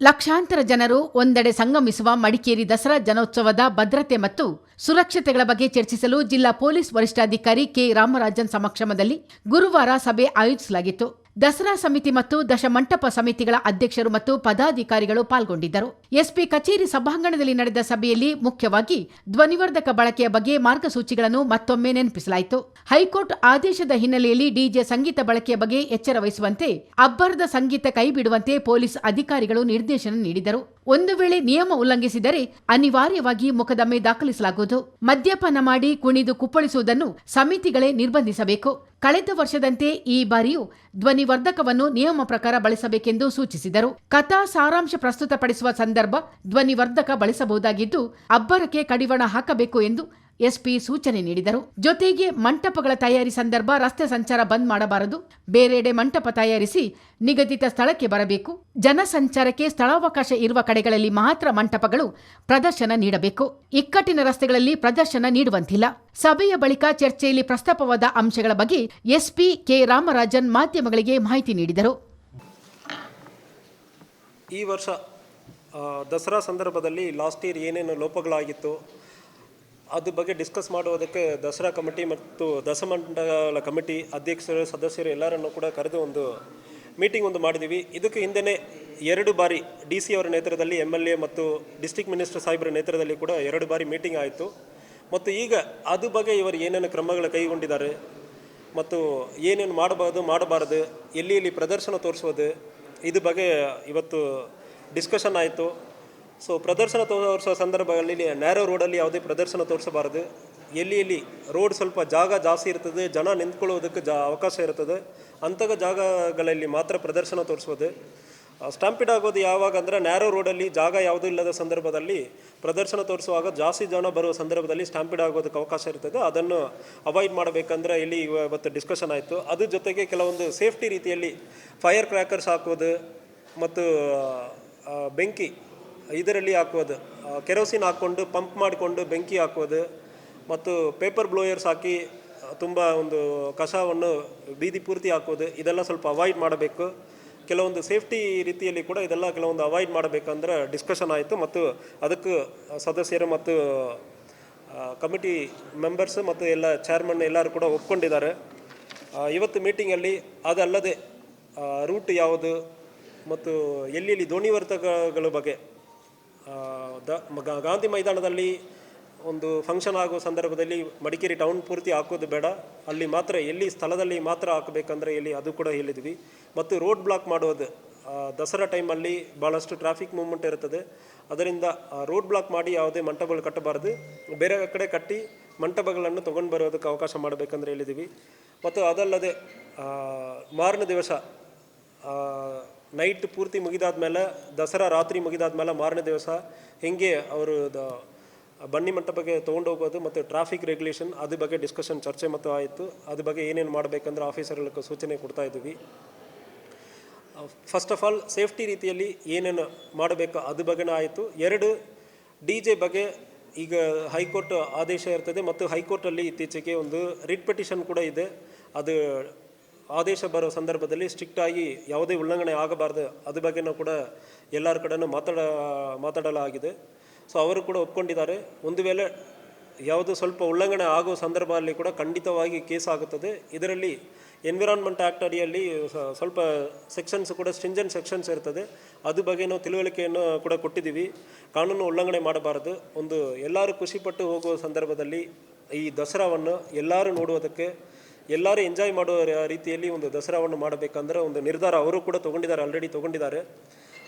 ಲಕ್ಷಾಂತರ ಜನರು ಒಂದೆಡೆ ಸಂಗಮಿಸುವ ಮಡಿಕೇರಿ ದಸರಾ ಜನೋತ್ಸವದ ಭದ್ರತೆ ಮತ್ತು ಸುರಕ್ಷತೆಗಳ ಬಗ್ಗೆ ಚರ್ಚಿಸಲು ಜಿಲ್ಲಾ ಪೊಲೀಸ್ ವರಿಷ್ಠಾಧಿಕಾರಿ ಕೆ ರಾಮರಾಜನ್ ಸಮಕ್ಷಮದಲ್ಲಿ ಗುರುವಾರ ಸಭೆ ಆಯೋಜಿಸಲಾಗಿತ್ತು. ದಸರಾ ಸಮಿತಿ ಮತ್ತು ದಶಮಂಟಪ ಸಮಿತಿಗಳ ಅಧ್ಯಕ್ಷರು ಮತ್ತು ಪದಾಧಿಕಾರಿಗಳು ಪಾಲ್ಗೊಂಡಿದ್ದರು. ಎಸ್ಪಿ ಕಚೇರಿ ಸಭಾಂಗಣದಲ್ಲಿ ನಡೆದ ಸಭೆಯಲ್ಲಿ ಮುಖ್ಯವಾಗಿ ಧ್ವನಿವರ್ಧಕ ಬಳಕೆಯ ಬಗ್ಗೆ ಮಾರ್ಗಸೂಚಿಗಳನ್ನು ಮತ್ತೊಮ್ಮೆ ನೆನಪಿಸಲಾಯಿತು. ಹೈಕೋರ್ಟ್ ಆದೇಶದ ಹಿನ್ನೆಲೆಯಲ್ಲಿ ಡಿಜೆ ಸಂಗೀತ ಬಳಕೆಯ ಬಗ್ಗೆ ಎಚ್ಚರ ವಹಿಸುವಂತೆ, ಅಬ್ಬರದ ಸಂಗೀತ ಕೈಬಿಡುವಂತೆ ಪೊಲೀಸ್ ಅಧಿಕಾರಿಗಳು ನಿರ್ದೇಶನ ನೀಡಿದರು. ಒಂದು ವೇಳೆ ನಿಯಮ ಉಲ್ಲಂಘಿಸಿದರೆ ಅನಿವಾರ್ಯವಾಗಿ ಮೊಕದ್ದಮೆ ದಾಖಲಿಸಲಾಗುವುದು. ಮದ್ಯಪಾನ ಮಾಡಿ ಕುಣಿದು ಕುಪ್ಪಳಿಸುವುದನ್ನು ಸಮಿತಿಗಳೇ ನಿರ್ಬಂಧಿಸಬೇಕು. ಕಳೆದ ವರ್ಷದಂತೆ ಈ ಬಾರಿಯೂ ಧ್ವನಿವರ್ಧಕವನ್ನು ನಿಯಮ ಪ್ರಕಾರ ಬಳಸಬೇಕೆಂದು ಸೂಚಿಸಿದರು. ಕಥಾ ಸಾರಾಂಶ ಪ್ರಸ್ತುತಪಡಿಸುವ ಸಂದರ್ಭ ಧ್ವನಿವರ್ಧಕ ಬಳಸಬಹುದಾಗಿದ್ದು, ಅಬ್ಬರಕ್ಕೆ ಕಡಿವಾಣ ಹಾಕಬೇಕು ಎಂದು ಎಸ್ಪಿ ಸೂಚನೆ ನೀಡಿದರು. ಜೊತೆಗೆ ಮಂಟಪಗಳ ತಯಾರಿ ಸಂದರ್ಭ ರಸ್ತೆ ಸಂಚಾರ ಬಂದ್ ಮಾಡಬಾರದು. ಬೇರೆಡೆ ಮಂಟಪ ತಯಾರಿಸಿ ನಿಗದಿತ ಸ್ಥಳಕ್ಕೆ ಬರಬೇಕು. ಜನಸಂಚಾರಕ್ಕೆ ಸ್ಥಳಾವಕಾಶ ಇರುವ ಕಡೆಗಳಲ್ಲಿ ಮಾತ್ರ ಮಂಟಪಗಳು ಪ್ರದರ್ಶನ ನೀಡಬೇಕು. ಇಕ್ಕಟ್ಟಿನ ರಸ್ತೆಗಳಲ್ಲಿ ಪ್ರದರ್ಶನ ನೀಡುವಂತಿಲ್ಲ. ಸಭೆಯ ಬಳಿಕ ಚರ್ಚೆಯಲ್ಲಿ ಪ್ರಸ್ತಾಪವಾದ ಅಂಶಗಳ ಬಗ್ಗೆ ಎಸ್ಪಿ ಕೆ ರಾಮರಾಜನ್ ಮಾಧ್ಯಮಗಳಿಗೆ ಮಾಹಿತಿ ನೀಡಿದರು. ಈ ವರ್ಷ ದಸರಾ ಸಂದರ್ಭದಲ್ಲಿ ಲಾಸ್ಟ್ ಇಯರ್ ಏನೇನು ಲೋಪಗಳಾಗಿತ್ತು? ಅದ್ರ ಬಗ್ಗೆ ಡಿಸ್ಕಸ್ ಮಾಡುವುದಕ್ಕೆ ದಸರಾ ಕಮಿಟಿ ಮತ್ತು ದಸಮಂಡಲ ಕಮಿಟಿ ಅಧ್ಯಕ್ಷರು, ಸದಸ್ಯರು ಎಲ್ಲರನ್ನು ಕೂಡ ಕರೆದು ಒಂದು ಮೀಟಿಂಗ್ ಒಂದು ಮಾಡಿದ್ದೀವಿ. ಇದಕ್ಕೆ ಹಿಂದೆನೇ ಎರಡು ಬಾರಿ ಡಿ ಸಿ ಅವರ ನೇತೃತ್ವದಲ್ಲಿ ಎಂ ಎಲ್ ಎ ಮತ್ತು ಡಿಸ್ಟಿಕ್ ಮಿನಿಸ್ಟರ್ ಸಾಹೇಬರ ನೇತೃತ್ವದಲ್ಲಿ ಕೂಡ ಎರಡು ಬಾರಿ ಮೀಟಿಂಗ್ ಆಯಿತು. ಮತ್ತು ಈಗ ಅದು ಬಗ್ಗೆ ಇವರು ಏನೇನು ಕ್ರಮಗಳು ಕೈಗೊಂಡಿದ್ದಾರೆ ಮತ್ತು ಏನೇನು ಮಾಡಬಹುದು ಮಾಡಬಾರದು, ಎಲ್ಲಿ ಎಲ್ಲಿ ಪ್ರದರ್ಶನ ತೋರಿಸೋದು ಇದು ಬಗ್ಗೆ ಇವತ್ತು ಡಿಸ್ಕಷನ್ ಆಯಿತು. ಸೊ ಪ್ರದರ್ಶನ ತೋರಿಸೋ ಸಂದರ್ಭದಲ್ಲಿ ನ್ಯಾರೋ ರೋಡಲ್ಲಿ ಯಾವುದೇ ಪ್ರದರ್ಶನ ತೋರಿಸಬಾರದು. ಎಲ್ಲಿ ಎಲ್ಲಿ ರೋಡ್ ಸ್ವಲ್ಪ ಜಾಗ ಜಾಸ್ತಿ ಇರ್ತದೆ, ಜನ ನಿಂತ್ಕೊಳ್ಳೋದಕ್ಕೆ ಜಾ ಅವಕಾಶ ಇರ್ತದೆ ಅಂಥ ಜಾಗಗಳಲ್ಲಿ ಮಾತ್ರ ಪ್ರದರ್ಶನ ತೋರಿಸೋದು. ಸ್ಟಾಂಪಿಡ್ ಆಗೋದು ಯಾವಾಗ ಅಂದರೆ ನ್ಯಾರೋ ರೋಡಲ್ಲಿ ಜಾಗ ಯಾವುದೂ ಇಲ್ಲದ ಸಂದರ್ಭದಲ್ಲಿ ಪ್ರದರ್ಶನ ತೋರಿಸುವಾಗ ಜಾಸ್ತಿ ಜನ ಬರುವ ಸಂದರ್ಭದಲ್ಲಿ ಸ್ಟಾಂಪಿಡ್ ಆಗೋದಕ್ಕೆ ಅವಕಾಶ ಇರ್ತದೆ. ಅದನ್ನು ಅವಾಯ್ಡ್ ಮಾಡಬೇಕಂದ್ರೆ ಇಲ್ಲಿ ಇವ- ಇವತ್ತು ಡಿಸ್ಕಷನ್ ಆಯಿತು. ಅದ್ರ ಜೊತೆಗೆ ಕೆಲವೊಂದು ಸೇಫ್ಟಿ ರೀತಿಯಲ್ಲಿ ಫೈರ್ ಕ್ರ್ಯಾಕರ್ಸ್ ಹಾಕೋದು ಮತ್ತು ಬೆಂಕಿ ಇದರಲ್ಲಿ ಹಾಕೋದು ಕೆರೋಸಿನ್ ಹಾಕ್ಕೊಂಡು, ಪಂಪ್ ಮಾಡಿಕೊಂಡು, ಬೆಂಕಿ ಹಾಕೋದು ಮತ್ತು ಪೇಪರ್ ಬ್ಲೋಯರ್ಸ್ ಹಾಕಿ ತುಂಬ ಒಂದು ಕಸವನ್ನು ಬೀದಿ ಪೂರ್ತಿ ಹಾಕೋದು ಇದೆಲ್ಲ ಸ್ವಲ್ಪ ಅವಾಯ್ಡ್ ಮಾಡಬೇಕು. ಕೆಲವೊಂದು ಸೇಫ್ಟಿ ರೀತಿಯಲ್ಲಿ ಕೂಡ ಇದೆಲ್ಲ ಕೆಲವೊಂದು ಅವಾಯ್ಡ್ ಮಾಡಬೇಕಂದ್ರೆ ಡಿಸ್ಕಷನ್ ಆಯಿತು ಮತ್ತು ಅದಕ್ಕೆ ಸದಸ್ಯರು ಮತ್ತು ಕಮಿಟಿ ಮೆಂಬರ್ಸ್ ಮತ್ತು ಎಲ್ಲ ಚೇರ್ಮನ್ ಎಲ್ಲರೂ ಕೂಡ ಒಪ್ಕೊಂಡಿದ್ದಾರೆ. ಇವತ್ತು ಮೀಟಿಂಗಲ್ಲಿ ಅದಲ್ಲದೆ ರೂಟ್ ಯಾವುದು ಮತ್ತು ಎಲ್ಲೆಲ್ಲಿ ಧ್ವನಿವರ್ಧಕಗಳ ಬಗ್ಗೆ ದ ಗಾಂಧಿ ಮೈದಾನದಲ್ಲಿ ಒಂದು ಫಂಕ್ಷನ್ ಆಗೋ ಸಂದರ್ಭದಲ್ಲಿ ಮಡಿಕೇರಿ ಟೌನ್ ಪೂರ್ತಿ ಹಾಕೋದು ಬೇಡ. ಅಲ್ಲಿ ಮಾತ್ರ, ಎಲ್ಲಿ ಸ್ಥಳದಲ್ಲಿ ಮಾತ್ರ ಹಾಕಬೇಕಂದ್ರೆ ಎಲ್ಲಿ ಅದು ಕೂಡ ಹೇಳಿದ್ವಿ. ಮತ್ತು ರೋಡ್ ಬ್ಲಾಕ್ ಮಾಡೋದು ದಸರಾ ಟೈಮಲ್ಲಿ ಭಾಳಷ್ಟು ಟ್ರಾಫಿಕ್ ಮೂವ್ಮೆಂಟ್ ಇರುತ್ತದೆ. ಅದರಿಂದ ರೋಡ್ ಬ್ಲಾಕ್ ಮಾಡಿ ಯಾವುದೇ ಮಂಟಪಗಳು ಕಟ್ಟಬಾರದು. ಬೇರೆ ಕಡೆ ಕಟ್ಟಿ ಮಂಟಪಗಳನ್ನು ತೊಗೊಂಡು ಬರೋದಕ್ಕೆ ಅವಕಾಶ ಮಾಡಬೇಕಂದ್ರೆ ಹೇಳಿದ್ದೀವಿ ಮತ್ತು ಅದಲ್ಲದೆ ಮಾರನೇ ದಿವಸ ನೈಟ್ ಪೂರ್ತಿ ಮುಗಿದಾದ್ಮೇಲೆ, ದಸರಾ ರಾತ್ರಿ ಮುಗಿದಾದ್ಮೇಲೆ ಮಾರನೇ ದಿವಸ ಹೆಂಗೆ ಅವರು ದ ಬನ್ನಿ ಮಂಟಪಕ್ಕೆ ತೊಗೊಂಡು ಹೋಗೋದು ಮತ್ತು ಟ್ರಾಫಿಕ್ ರೆಗ್ಯುಲೇಷನ್ ಅದ್ರ ಬಗ್ಗೆ ಡಿಸ್ಕಷನ್ ಚರ್ಚೆ ಮತ್ತು ಆಯಿತು. ಅದ್ರ ಬಗ್ಗೆ ಏನೇನು ಮಾಡಬೇಕಂದ್ರೆ ಆಫೀಸರ್ಗಳಿಗೆ ಸೂಚನೆ ಕೊಡ್ತಾ ಇದ್ದೀವಿ ಫಸ್ಟ್ ಆಫ್ ಆಲ್ ಸೇಫ್ಟಿ ರೀತಿಯಲ್ಲಿ ಏನೇನು ಮಾಡಬೇಕು ಅದ್ರ ಬಗ್ಗೆನೂ ಆಯಿತು. ಎರಡು ಡಿ ಜೆ ಬಗ್ಗೆ ಈಗ ಹೈಕೋರ್ಟ್ ಆದೇಶ ಇರ್ತದೆ ಮತ್ತು ಹೈಕೋರ್ಟಲ್ಲಿ ಇತ್ತೀಚೆಗೆ ಒಂದು ರಿಟ್ ಪಿಟಿಷನ್ ಕೂಡ ಇದೆ. ಅದು ಆದೇಶ ಬರೋ ಸಂದರ್ಭದಲ್ಲಿ ಸ್ಟ್ರಿಕ್ಟ್ ಆಗಿ ಯಾವುದೇ ಉಲ್ಲಂಘನೆ ಆಗಬಾರ್ದು. ಅದ್ರ ಬಗ್ಗೆನೂ ಕೂಡ ಎಲ್ಲರ ಕಡೆನೂ ಮಾತಾಡ, ಮಾತಾಡಲಾಗಿದೆ. ಸೊ ಅವರು ಕೂಡ ಒಪ್ಕೊಂಡಿದ್ದಾರೆ. ಒಂದು ವೇಳೆ ಯಾವುದು ಸ್ವಲ್ಪ ಉಲ್ಲಂಘನೆ ಆಗೋ ಸಂದರ್ಭದಲ್ಲಿ ಕೂಡ ಖಂಡಿತವಾಗಿ ಕೇಸ್ ಆಗುತ್ತದೆ. ಇದರಲ್ಲಿ ಎನ್ವಿರಾನ್ಮೆಂಟ್ ಆ್ಯಕ್ಟ್ ಅಡಿಯಲ್ಲಿ ಸ್ವಲ್ಪ ಸೆಕ್ಷನ್ಸ್ ಕೂಡ ಸ್ಟ್ರಿಂಜೆಂಟ್ ಸೆಕ್ಷನ್ಸ್ ಇರ್ತದೆ. ಅದ್ರ ನಾವು ತಿಳುವಳಿಕೆಯನ್ನು ಕೂಡ ಕೊಟ್ಟಿದ್ದೀವಿ. ಕಾನೂನು ಉಲ್ಲಂಘನೆ ಮಾಡಬಾರದು. ಒಂದು ಎಲ್ಲರೂ ಖುಷಿಪಟ್ಟು ಹೋಗುವ ಸಂದರ್ಭದಲ್ಲಿ ಈ ದಸರಾವನ್ನು ಎಲ್ಲರೂ ನೋಡುವುದಕ್ಕೆ ಎಲ್ಲರೂ ಎಂಜಾಯ್ ಮಾಡೋ ರೀತಿಯಲ್ಲಿ ಒಂದು ದಸರಾವನ್ನು ಮಾಡಬೇಕಂದ್ರೆ ಒಂದು ನಿರ್ಧಾರ ಅವರು ಕೂಡ ತೊಗೊಂಡಿದ್ದಾರೆ ಆಲ್ರೆಡಿ ತೊಗೊಂಡಿದ್ದಾರೆ.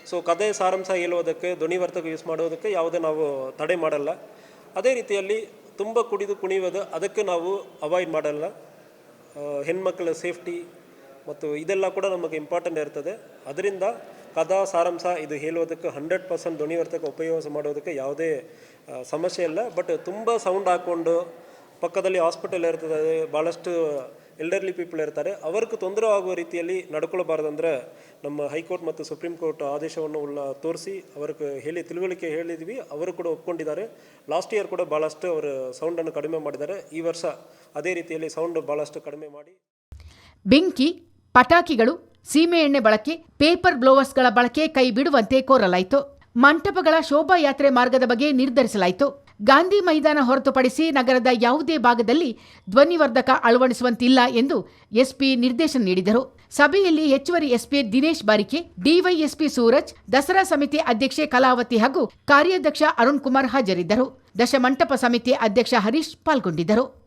ಸೊ ಕಥೆ ಸಾರಾಂಶ ಹೇಳುವುದಕ್ಕೆ ಧ್ವನಿವರ್ತಕ ಯೂಸ್ ಮಾಡೋದಕ್ಕೆ ಯಾವುದೇ ನಾವು ತಡೆ ಮಾಡಲ್ಲ. ಅದೇ ರೀತಿಯಲ್ಲಿ ತುಂಬ ಕುಡಿದು ಕುಣಿಯುವುದು ಅದಕ್ಕೆ ನಾವು ಅವಾಯ್ಡ್ ಮಾಡಲ್ಲ. ಹೆಣ್ಮಕ್ಳ ಸೇಫ್ಟಿ ಮತ್ತು ಇದೆಲ್ಲ ಕೂಡ ನಮಗೆ ಇಂಪಾರ್ಟೆಂಟ್ ಇರ್ತದೆ. ಅದರಿಂದ ಕಥಾ ಸಾರಾಂಶ ಇದು ಹೇಳುವುದಕ್ಕೆ ಹಂಡ್ರೆಡ್ ಪರ್ಸೆಂಟ್ ಧ್ವನಿವರ್ತಕ ಉಪಯೋಗ ಮಾಡೋದಕ್ಕೆ ಯಾವುದೇ ಸಮಸ್ಯೆ ಇಲ್ಲ. ಬಟ್ ತುಂಬ ಸೌಂಡ್ ಹಾಕ್ಕೊಂಡು ಪಕ್ಕದಲ್ಲಿ ಹಾಸ್ಪಿಟಲ್ ಇರ್ತದೆ ಭಾಳಷ್ಟು ಎಲ್ಡರ್ಲಿ ಪೀಪಲ್ ಇರ್ತಾರೆ. ಅವ್ರಿಗೆ ತೊಂದರೆ ಆಗುವ ರೀತಿಯಲ್ಲಿ ನಡ್ಕೊಳ್ಬಾರ್ದಂದ್ರೆ ನಮ್ಮ ಹೈಕೋರ್ಟ್ ಮತ್ತು ಸುಪ್ರೀಂ ಕೋರ್ಟ್ ಆದೇಶವನ್ನು ಉಳ್ಳ ತೋರಿಸಿ ಅವ್ರಿಗೆ ಹೇಳಿ, ತಿಳುವಳಿಕೆ ಹೇಳಿದ್ವಿ. ಅವರು ಕೂಡ ಒಪ್ಕೊಂಡಿದ್ದಾರೆ. ಲಾಸ್ಟ್ ಇಯರ್ ಕೂಡ ಭಾಳಷ್ಟು ಅವರು ಸೌಂಡನ್ನು ಕಡಿಮೆ ಮಾಡಿದ್ದಾರೆ. ಈ ವರ್ಷ ಅದೇ ರೀತಿಯಲ್ಲಿ ಸೌಂಡ್ ಭಾಳಷ್ಟು ಕಡಿಮೆ ಮಾಡಿ. ಬೆಂಕಿ, ಪಟಾಕಿಗಳು ಸೀಮೆಎಣ್ಣೆ ಬಳಕೆ ಪೇಪರ್ ಬ್ಲೋವರ್ಸ್ಗಳ ಬಳಕೆ ಕೈ ಬಿಡುವಂತೆ ಕೋರಲಾಯಿತು. ಮಂಟಪಗಳ ಶೋಭಾಯಾತ್ರೆ ಮಾರ್ಗದ ಬಗ್ಗೆ ನಿರ್ಧರಿಸಲಾಯಿತು. ಗಾಂಧಿ ಮೈದಾನ ಹೊರತುಪಡಿಸಿ ನಗರದ ಯಾವುದೇ ಭಾಗದಲ್ಲಿ ಧ್ವನಿವರ್ಧಕ ಅಳವಡಿಸುವಂತಿಲ್ಲ ಎಂದು ಎಸ್ಪಿ ನಿರ್ದೇಶನ ನೀಡಿದರು. ಸಭೆಯಲ್ಲಿ ಹೆಚ್ಚುವರಿ ಎಸ್ಪಿ ದಿನೇಶ್ ಬಾರಿಕೆ, ಡಿವೈಎಸ್ಪಿ ಸೂರಜ್, ದಸರಾ ಸಮಿತಿ ಅಧ್ಯಕ್ಷೆ ಕಲಾವತಿ ಹಾಗೂ ಕಾರ್ಯಾಧ್ಯಕ್ಷ ಅರುಣ್ ಕುಮಾರ್ ಹಾಜರಿದ್ದರು. ದಶಮಂಟಪ ಸಮಿತಿ ಅಧ್ಯಕ್ಷ ಹರೀಶ್ ಪಾಲ್ಗೊಂಡಿದ್ದರು.